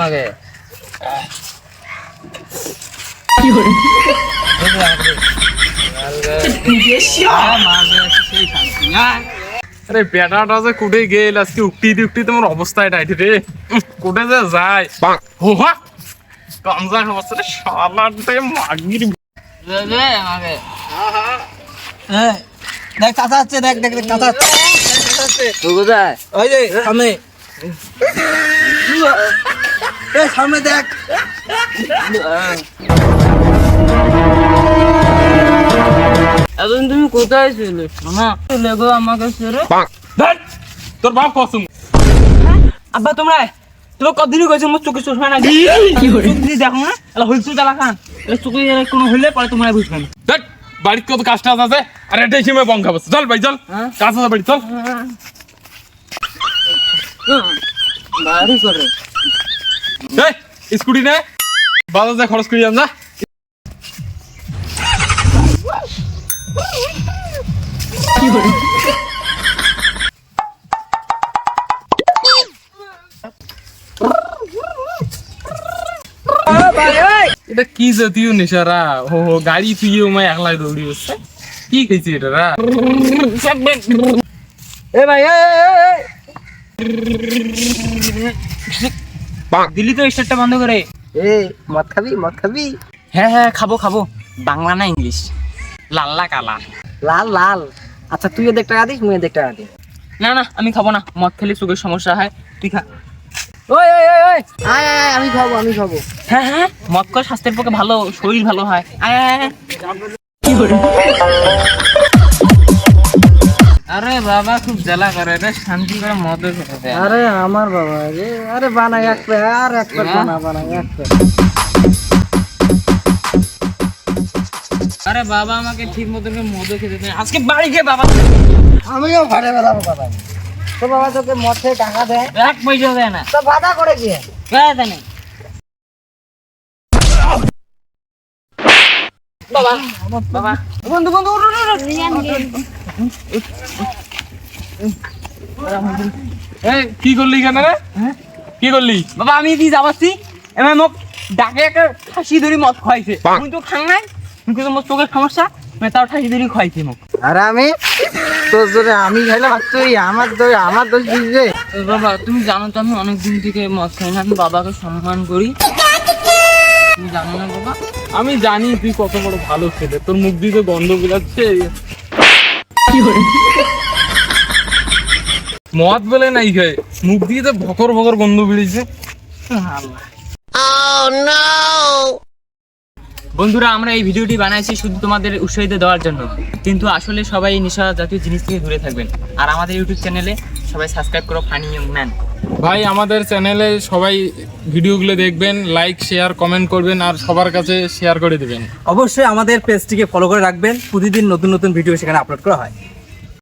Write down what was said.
আমাকে আরে বেটাটা যে কুটে গেল আজকে দি উকটি তোমার অবস্থা এটা রে। কুটে যে যায়। হোহা কামজা অবস্থা রে শালাতে মাগির আমাকে দেখ চাচা আছে দেখ দেখ দেখ চাচা আছে। কোথায় ওই যে সামনে। এই সামনে দেখ। এখন তুমি কোথায় ছিলে? লেগো আমাকে ছেড়ে। তোর বাপ কসম। আব্বা তোমরা তোমার কতদিনই কইছো মোর চোখে চশমা না চোখ দেখো না এলা হইছো তালা খান এলা চোখে কোনো হইলে পরে তোমরা বুঝবেন ধ্যাৎ, বাড়িতে কত কাজ টাজ আছে? আর এটাই সীমে বঙ্কা বসে চল ভাই চল। হ্যাঁ? কাজ আছে বাড়ি চল। বাড়ি করে এই স্কুটি নে। বাজার যা খরচ করি যা এটা কি জাতীয় নেশারা? হো হো গাড়ি থুয়ে মাই একলাই দৌড়ি হচ্ছে কি খেয়েছি এটা রা? এ ভাই এ দিল্লি তো স্টারটা বন্ধ করে। এই মদ খাবি মদ খাবি? হ্যাঁ হ্যাঁ খাব খাব। বাংলা না ইংলিশ? লাল্লা কালা? লাল লাল। আচ্ছা তুইও দেখ টাকা দিস মুইও দেখ টাকা দিস না না আমি খাব না। মদ খেলে চোখের সমস্যা হয়। তুই খা। ওই ওই ওই ওই। আয় আয় আমি খাব আমি খাব। হ্যাঁ হ্যাঁ মদ খাওয়া স্বাস্থ্যের পক্ষে ভালো শরীর ভালো হয়। আয় আয়, আয়। বাবা খুব জ্বালা করে রে শান্তি করে মদ খেতে দেয়। আরে আমার বাবা রে আরে বানাই এক পে আর এক পে? বানা বানাই এক পে। আরে বাবা আমাকে ঠিক মতো মদ খেতে দেয় আজকে বাড়ি গিয়ে বাবা আমিও ভাড়ে বেড়াবো বাবা। তো বাবা তোকে মদ থেকে টাকা দেয় এক পয়সা দেয় না। তো বাধা করে গিয়ে দেয় দেয় না। বাবা বাবা। বন্ধু বন্ধু কি করলি কেন রে? কি করলি? বাবা আমি দি যাবাচ্ছি। এমন মোক ডাকে একটা ঠাসি ধরি মদ খাইছে মুই তো খাং নাই। কিন্তু মোর চোখের সমস্যা। মানে তাও ঠাসি ধরি খাইছে মোক। আর আমি তোর জোরে আমি খাইলাম আর তুই আমার দোষ আমার দোষ রে বাবা তুমি জানো তো আমি অনেক দিন থেকে মদ খাই না আমি বাবাকে সম্মান করি। তুমি জানো না বাবা? আমি জানি তুই কত বড় ভালো ছেলে। তোর মুখ দিয়ে গন্ধ বেরোচ্ছে মদ বলে নাই খায়। মুখ দিয়ে তো ভকর ভকর গন্ধ বেরিয়েছে। বন্ধুরা আমরা এই ভিডিওটি বানাইছি শুধু তোমাদের উৎসাহিত দেওয়ার জন্য। কিন্তু আসলে সবাই এই নেশা জাতীয় জিনিস থেকে দূরে থাকবেন। আর আমাদের ইউটিউব চ্যানেলে সবাই সাবস্ক্রাইব করো ফানি ইয়ং ম্যান ভাই আমাদের চ্যানেলে সবাই ভিডিওগুলো দেখবেন লাইক শেয়ার কমেন্ট করবেন আর সবার কাছে শেয়ার করে দেবেন। অবশ্যই আমাদের পেজটিকে ফলো করে রাখবেন। প্রতিদিন নতুন নতুন ভিডিও সেখানে আপলোড করা হয়।